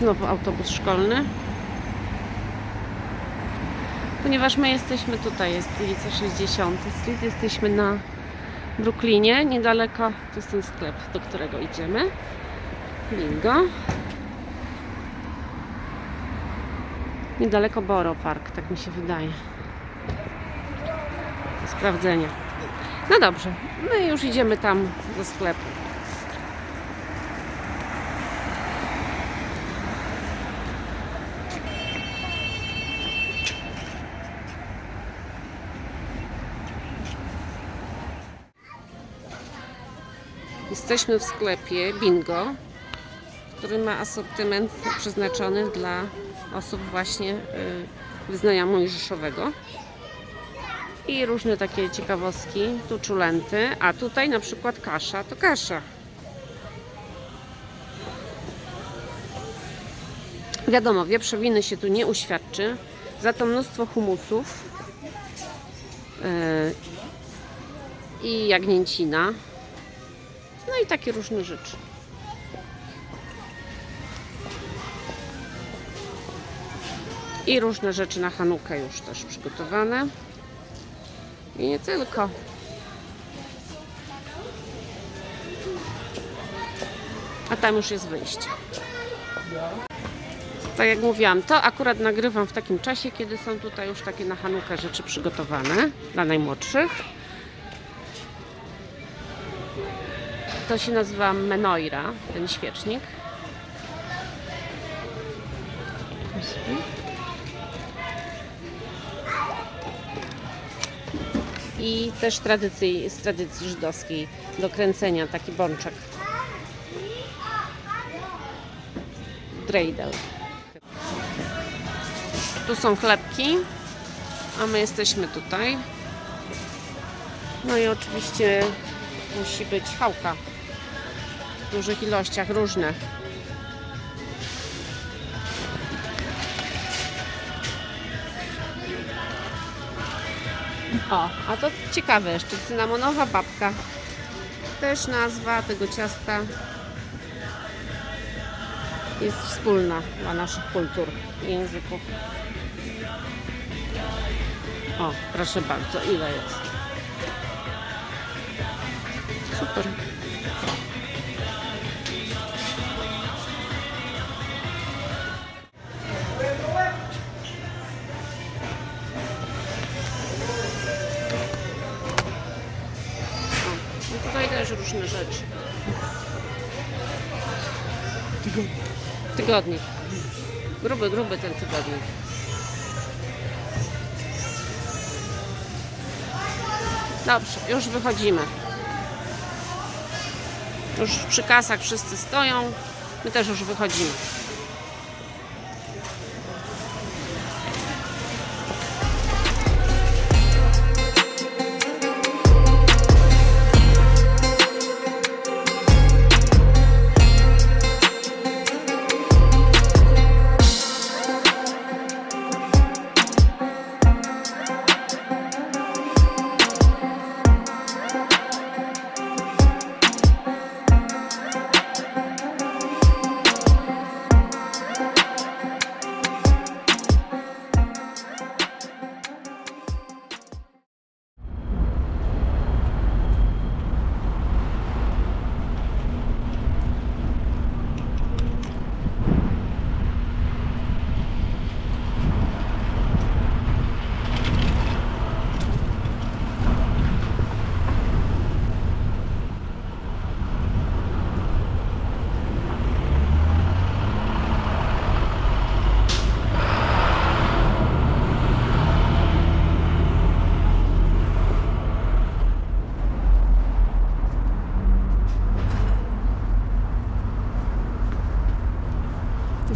Znowu autobus szkolny. Ponieważ my jesteśmy tutaj, jest ulica 60 Street, jesteśmy na Brooklynie, niedaleko, to jest ten sklep, do którego idziemy. Bingo. Niedaleko Borough Park, tak mi się wydaje. Do sprawdzenia. No dobrze, my już idziemy tam do sklepu. Jesteśmy w sklepie Bingo, który ma asortyment przeznaczony dla osób właśnie y, wyznania mojżeszowego. I różne takie ciekawostki, tu czulenty, a tutaj na przykład kasza, to kasza. Wiadomo, wieprzowiny się tu nie uświadczy, za to mnóstwo humusów yy, i jagnięcina, no i takie różne rzeczy. I różne rzeczy na Hanukę już też przygotowane. I nie tylko. A tam już jest wyjście. Tak jak mówiłam, to akurat nagrywam w takim czasie, kiedy są tutaj już takie na Hanukę rzeczy przygotowane dla najmłodszych. To się nazywa Menoira, ten świecznik. I też tradycji, z tradycji żydowskiej do kręcenia taki bączek. Dreidel. Tu są chlebki, a my jesteśmy tutaj. No i oczywiście musi być chałka w dużych ilościach, różne. O, a to ciekawe jeszcze, cynamonowa babka. Też nazwa tego ciasta jest wspólna dla naszych kultur i języków. O, proszę bardzo, ile jest? Super. Różne rzeczy. Tygodnik. Gruby, gruby ten tygodnik. Dobrze, już wychodzimy. Już przy kasach wszyscy stoją. My też już wychodzimy.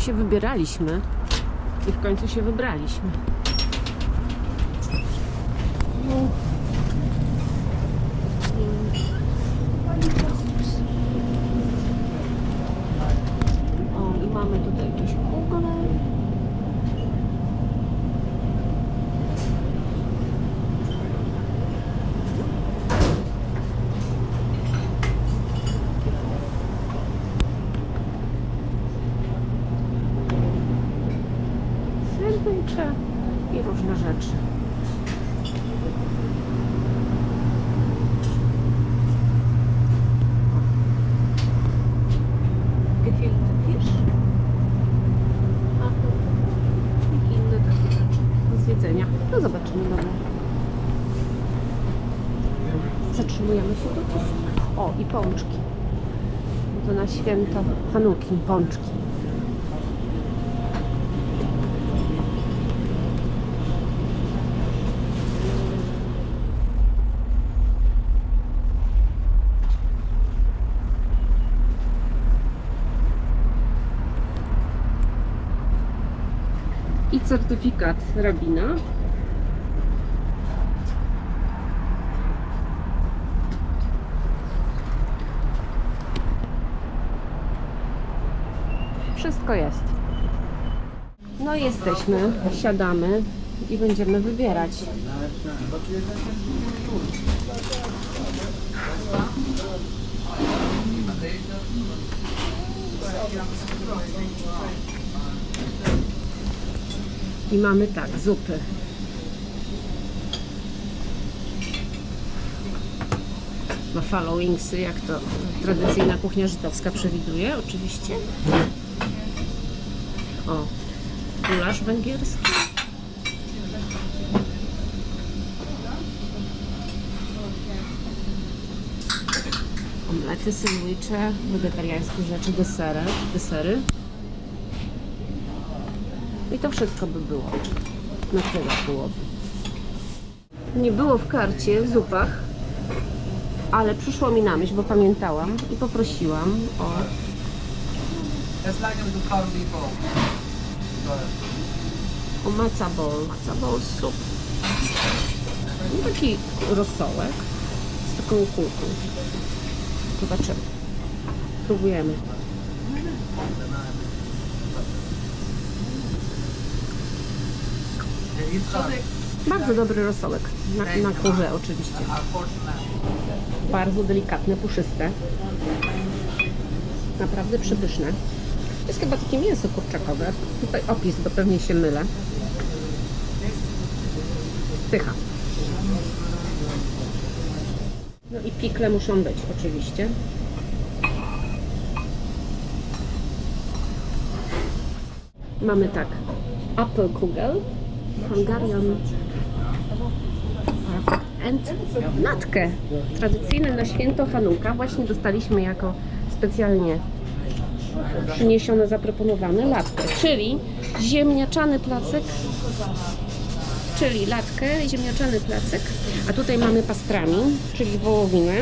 Się wybieraliśmy i w końcu się wybraliśmy. O, i mamy tutaj jakieś kugle. sandwicze i różne rzeczy. Gefilte Fisch. Aha. I inne takie rzeczy do zjedzenia. No zobaczymy dobra. Zatrzymujemy się coś. O, i pączki. To na święto Hanuki, pączki. I certyfikat rabina. Wszystko jest. No jesteśmy, siadamy i będziemy wybierać. I mamy tak, zupy. Buffalo jak to tradycyjna kuchnia żydowska przewiduje, oczywiście. O, gulasz węgierski. Omlety, sandwicze, wegetariańskie rzeczy, desery, desery. I to wszystko by było na tyle byłoby. Nie było w karcie w zupach, ale przyszło mi na myśl, bo pamiętałam i poprosiłam o o matza bowl. Matza bowl taki rosołek z taką kulką. Zobaczymy. Próbujemy. Bardzo dobry rosołek. Na, na kurze oczywiście. Bardzo delikatne, puszyste. Naprawdę przepyszne. To jest chyba takie mięso kurczakowe. Tutaj opis, bo pewnie się mylę. Pycha. No i pikle muszą być oczywiście. Mamy tak. Apple Kugel. Hungarian and natkę. Tradycyjne na święto Hanuka. Właśnie dostaliśmy jako specjalnie przyniesione, zaproponowane latkę, czyli ziemniaczany placek, czyli latkę, ziemniaczany placek, a tutaj mamy pastrami, czyli wołowinę,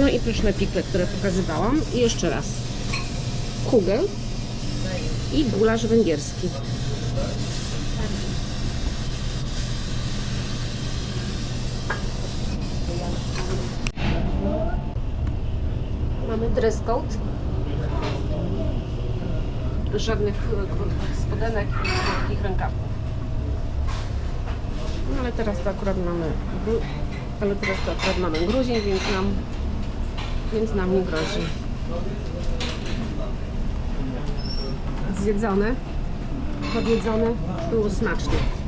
no i pyszne pikle, które pokazywałam i jeszcze raz kugel i gulasz węgierski. Mamy dress code. Żadnych e, krótkich spodenek i krótkich. No ale teraz to akurat mamy ale teraz to akurat mamy grudzień, więc nam więc nam nie grozi. Zjedzone, podjedzone, było smacznie.